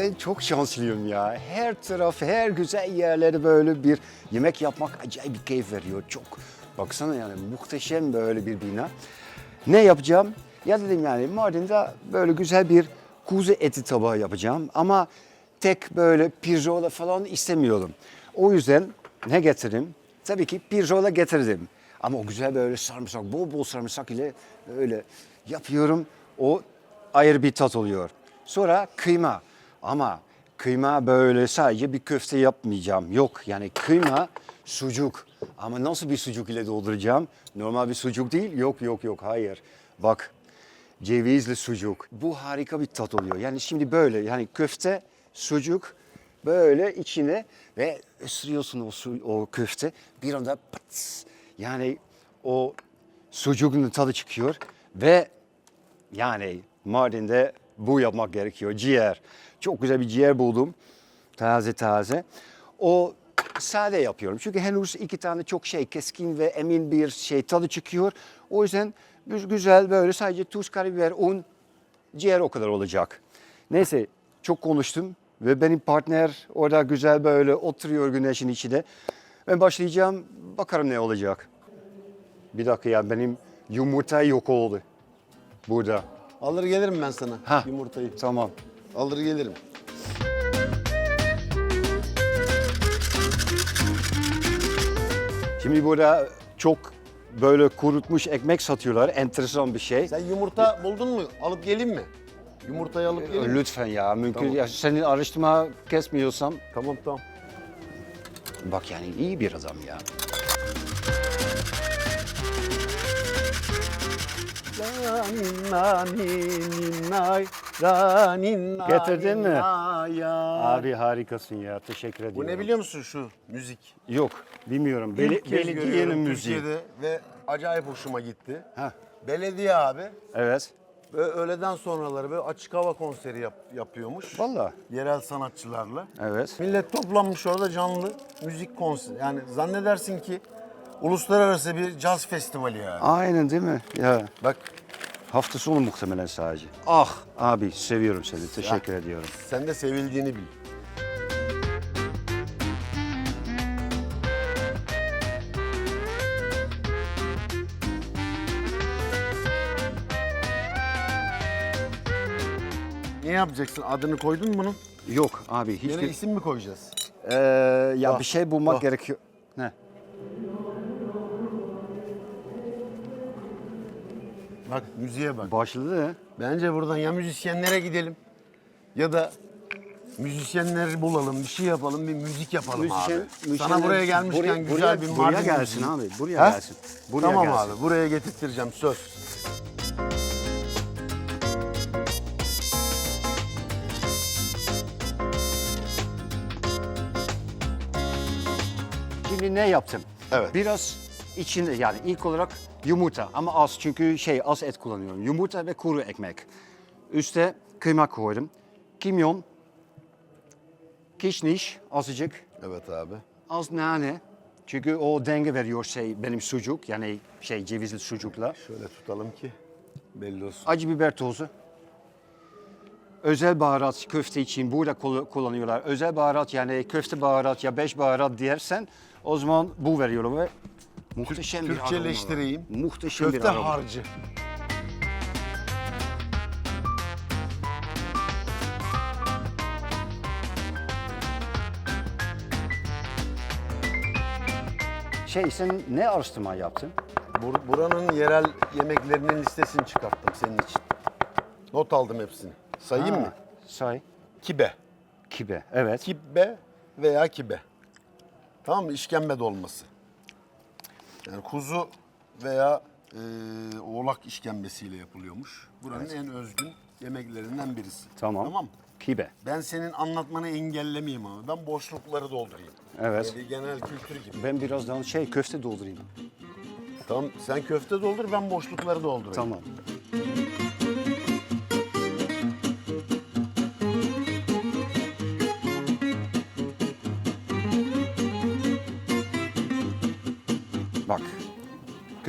Ben çok şanslıyım ya. Her taraf, her güzel yerlerde böyle bir yemek yapmak acayip bir keyif veriyor. Çok. Baksana yani muhteşem böyle bir bina. Ne yapacağım? Ya dedim yani Mardin'de böyle güzel bir kuzu eti tabağı yapacağım. Ama tek böyle pirzola falan istemiyorum. O yüzden ne getirdim? Tabii ki pirzola getirdim. Ama o güzel böyle sarımsak, bol bol sarımsak ile öyle yapıyorum. O ayrı bir tat oluyor. Sonra kıyma. Ama kıyma böyle sadece bir köfte yapmayacağım. Yok yani kıyma sucuk. Ama nasıl bir sucuk ile dolduracağım? Normal bir sucuk değil. Yok yok yok hayır. Bak cevizli sucuk. Bu harika bir tat oluyor. Yani şimdi böyle yani köfte, sucuk böyle içine ve ısırıyorsun o, o köfte bir anda pıts. Yani o sucuğun tadı çıkıyor ve yani Mardin'de bu yapmak gerekiyor. Ciğer. Çok güzel bir ciğer buldum. Taze taze. O sade yapıyorum. Çünkü henüz iki tane çok şey keskin ve emin bir şey tadı çıkıyor. O yüzden gü- güzel böyle sadece tuz, karabiber, un, ciğer o kadar olacak. Neyse çok konuştum ve benim partner orada güzel böyle oturuyor güneşin içinde. Ben başlayacağım bakarım ne olacak. Bir dakika ya benim yumurta yok oldu burada. Alır gelirim ben sana Ha. yumurtayı. Tamam. Alır gelirim. Şimdi burada çok böyle kurutmuş ekmek satıyorlar. Enteresan bir şey. Sen yumurta buldun mu? Alıp geleyim mi? Yumurtayı alıp geleyim mi? Lütfen ya mümkün Tamam. ya senin araştırma kesmiyorsam Tamam tamam. bak yani iyi bir adam ya. Getirdin mi? Abi harikasın ya teşekkür ediyorum. Bu ne biliyor musun şu müzik? Yok bilmiyorum. Beli, İlk kez belediyenin görüyorum müziği. Türkiye'de ve acayip hoşuma gitti. Ha, Belediye abi evet. ve öğleden sonraları böyle açık hava konseri yap- yapıyormuş. Vallahi. Yerel sanatçılarla. Evet. Millet toplanmış orada canlı müzik konseri. Yani zannedersin ki uluslararası bir caz festivali yani. Aynen değil mi? Ya Bak hafta sonu muhtemelen sadece. Ah abi seviyorum seni. Teşekkür ediyorum. sen de sevildiğini bil. Ne yapacaksın? Adını koydun mu bunun? Yok abi Yine hiçbir... isim mi koyacağız? Ee, ya bir şey bulmak gerekiyor. Ne? Bak müziğe bak. Başladı? Bence buradan ya müzisyenlere gidelim ya da müzisyenleri bulalım, bir şey yapalım, bir müzik yapalım Müzisyen- abi. Sana buraya gelmişken buraya- güzel buraya- bir buraya Mardin gelsin müziği. abi, buraya gelsin. Buraya tamam gelsin. abi, buraya getirttireceğim söz. Şimdi ne yaptım? Evet. Biraz içinde yani ilk olarak yumurta ama az çünkü şey az et kullanıyorum. Yumurta ve kuru ekmek. Üste kıyma koydum. Kimyon, kişniş azıcık, Evet abi. az nane. Çünkü o denge veriyor şey benim sucuk yani şey cevizli sucukla. Şöyle tutalım ki belli olsun. Acı biber tozu. Özel baharat köfte için burada kul- kullanıyorlar. Özel baharat yani köfte baharat ya beş baharat dersen o zaman bu veriyorlar ve muhteşem bir aroma var. Türkçeleştireyim. Muhteşem bir Köfte aroma. harcı. Şey sen ne araştırma yaptın? Bur- buranın yerel yemeklerinin listesini çıkarttım senin için. Not aldım hepsini. Sayayım Ha, mı? Say. Kibe. Kibe. Evet. Kibbe veya kibe. Tamam mı? İşkembe dolması. Yani kuzu veya e, oğlak işkembesiyle yapılıyormuş. Buranın en özgün yemeklerinden birisi. Tamam. Tamam. Kibe. Ben senin anlatmanı engellemeyeyim ama ben boşlukları doldurayım. Evet. Böyle genel kültür gibi. Ben birazdan şey köfte doldurayım. Tamam sen köfte doldur ben boşlukları doldurayım. Tamam.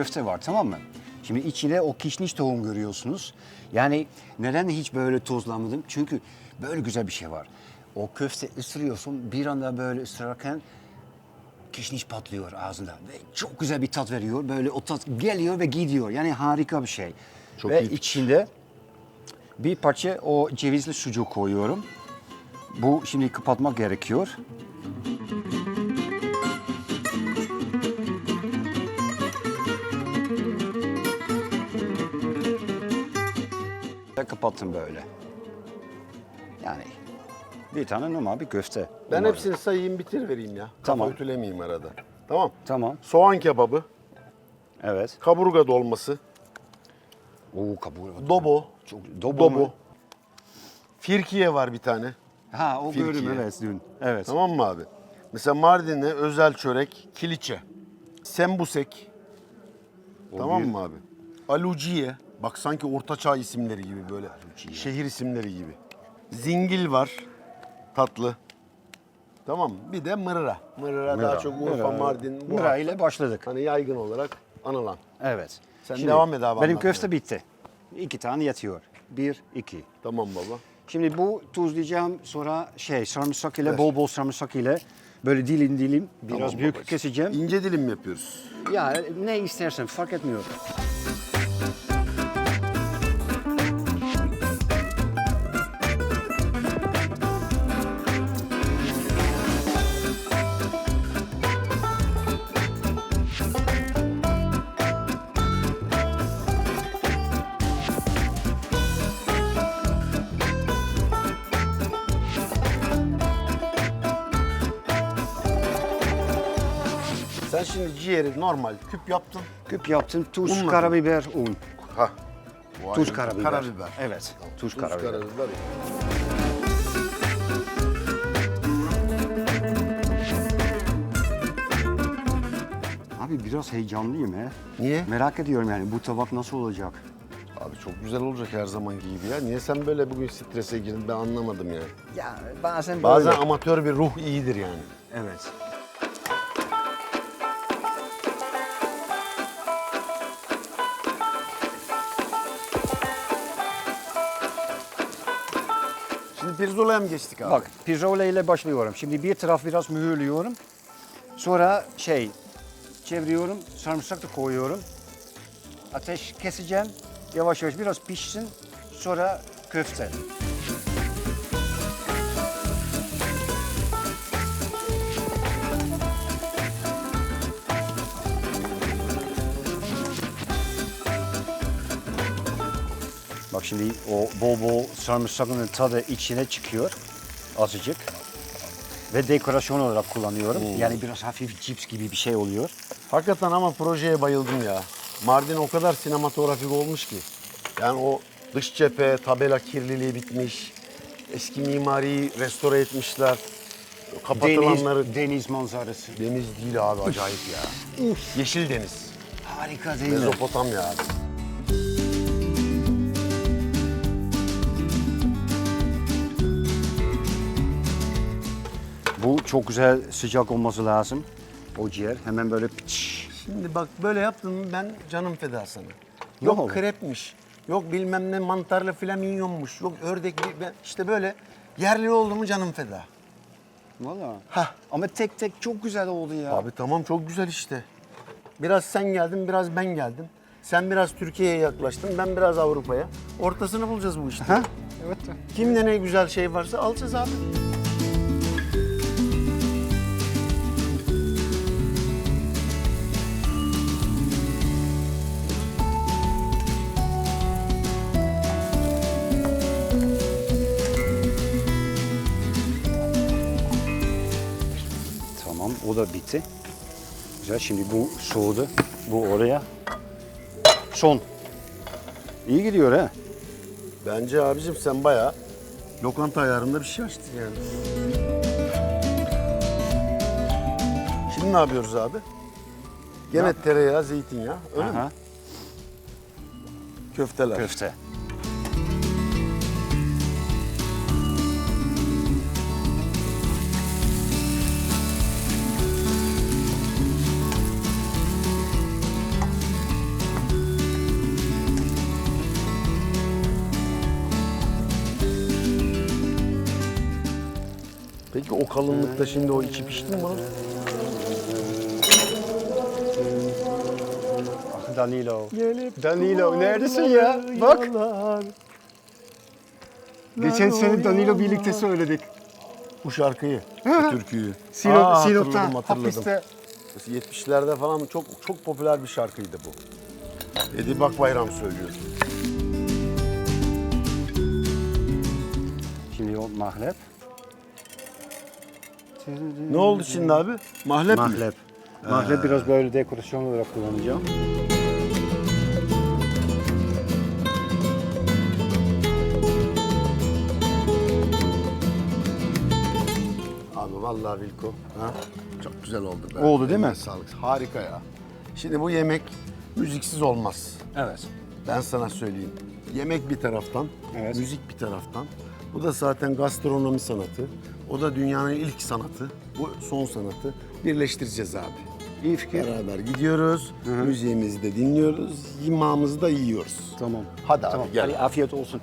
Köfte var tamam mı? Şimdi içine o kişniş tohum görüyorsunuz. Yani neden hiç böyle tozlamadım? Çünkü böyle güzel bir şey var. O köfte ısırıyorsun bir anda böyle ısırırken kişniş patlıyor ağzında ve çok güzel bir tat veriyor. Böyle o tat geliyor ve gidiyor. Yani harika bir şey. Çok ve iyi. içinde bir parça o cevizli sucuk koyuyorum. Bu şimdi kapatmak gerekiyor. Ve kapattım böyle. Yani bir tane normal bir köfte. Ben Umarım. hepsini sayayım bitir vereyim ya. Tamam. Kafa ütülemeyeyim arada. Tamam. Tamam. Soğan kebabı, Evet. kaburga dolması, Oo kabuğu. dobo, Çok dobo. dobo. mu? Firkiye var bir tane. Ha o Firkiye. gördüm evet dün. Evet. Tamam mı abi? Mesela Mardin'e özel çörek, kiliçe, sembusek. tamam bir- mı abi? Aluciye. Bak sanki ortaçağ isimleri gibi böyle. Şehir isimleri gibi. Zingil var. Tatlı. Tamam. Bir de mırra. Mırra, daha çok Urfa, Mıra. Mardin, bu Mıra ile başladık. Hani yaygın olarak anılan. Evet. Sen devam et abi Benim köfte bitti. İki tane yatıyor. Bir, iki. Tamam baba. Şimdi bu tuzlayacağım sonra şey sarımsak ile bol bol sarımsak ile böyle dilim dilim biraz Tamam büyük babacığım. keseceğim. İnce dilim mi yapıyoruz? Ya ne istersen fark etmiyor. Şimdi ciğeri normal küp yaptın. Küp yaptım. Tuz, Unla. karabiber, un. Ha. Tuz, karabiber. Karabiber. Evet. Tuz, Tuz, karabiber. karabiber. Abi biraz heyecanlıyım he. Niye? Merak ediyorum yani bu tabak nasıl olacak? Abi çok güzel olacak her zamanki gibi ya. Niye sen böyle bugün strese girdin ben anlamadım ya. Ya bazen Bazen böyle. amatör bir ruh iyidir yani. Evet. Pirzolaya mı geçtik abi? Bak pirzola ile başlıyorum. Şimdi bir taraf biraz mühürlüyorum. Sonra şey çeviriyorum. Sarımsak da koyuyorum. Ateş keseceğim. Yavaş yavaş biraz pişsin. Sonra köfte. Şimdi o bol bol sarımsakın tadı içine çıkıyor azıcık. Ve dekorasyon olarak kullanıyorum. Yani biraz hafif cips gibi bir şey oluyor. Hakikaten ama projeye bayıldım ya. Mardin o kadar sinematografik olmuş ki. Yani o dış cephe, tabela kirliliği bitmiş. Eski mimariyi restore etmişler. Kapatılanları... Deniz, deniz manzarası. Deniz değil abi acayip ya. Yeşil deniz. Harika değil mi? Mezopotamya abi. Bu çok güzel sıcak olması lazım. O ciğer hemen böyle piç. Şimdi bak böyle yaptın mı ben canım feda sana. Yok oldu? krepmiş, yok bilmem ne mantarlı flamingionmuş, yok ördekli, ben- işte böyle yerli oldu mu canım feda. Valla. Hah. Ama tek tek çok güzel oldu ya. Abi tamam çok güzel işte. Biraz sen geldin, biraz ben geldim. Sen biraz Türkiye'ye yaklaştın, ben biraz Avrupa'ya. Ortasını bulacağız bu işte. Ha? Evet. Kimde ne güzel şey varsa alacağız abi. Da bitti. Güzel şimdi bu soğudu. Bu oraya. Son. İyi gidiyor ha. Bence abicim sen bayağı lokanta ayarında bir şey açtın yani. Şimdi ne yapıyoruz abi? Gene tereyağı, zeytinyağı. Öyle mi? Aha. Köfteler. Köfte. Peki o kalınlıkta şimdi o içi pişti mi bunun? Ah Danilo. Danilo neredesin ya? Bak. Geçen sene Danilo birlikte söyledik. Bu şarkıyı, bu türküyü. Sinop, Aa, Sinop'ta hatırladım, hatırladım. hapiste. 70'lerde falan çok çok popüler bir şarkıydı bu. Edi Bak Bayram söylüyor. Şimdi o mahlep. Ne oldu şimdi abi? Mahlep mi? Mahlep. Mahlep biraz böyle dekorasyon olarak kullanacağım. Abi vallahi Vilko. Ha? Çok güzel oldu. Be. Oldu değil mi? Eline Sağlık. Harika ya. Şimdi bu yemek müziksiz olmaz. Evet. Ben sana söyleyeyim. Yemek bir taraftan, Evet. müzik bir taraftan. Bu da zaten gastronomi sanatı. O da dünyanın ilk sanatı. Bu son sanatı. Birleştireceğiz abi. İyi fikir. Beraber gidiyoruz. Müziğimizi de dinliyoruz. Yemeğimizi de yiyoruz. Tamam. Hadi abi Tamam. gel. Hadi afiyet olsun.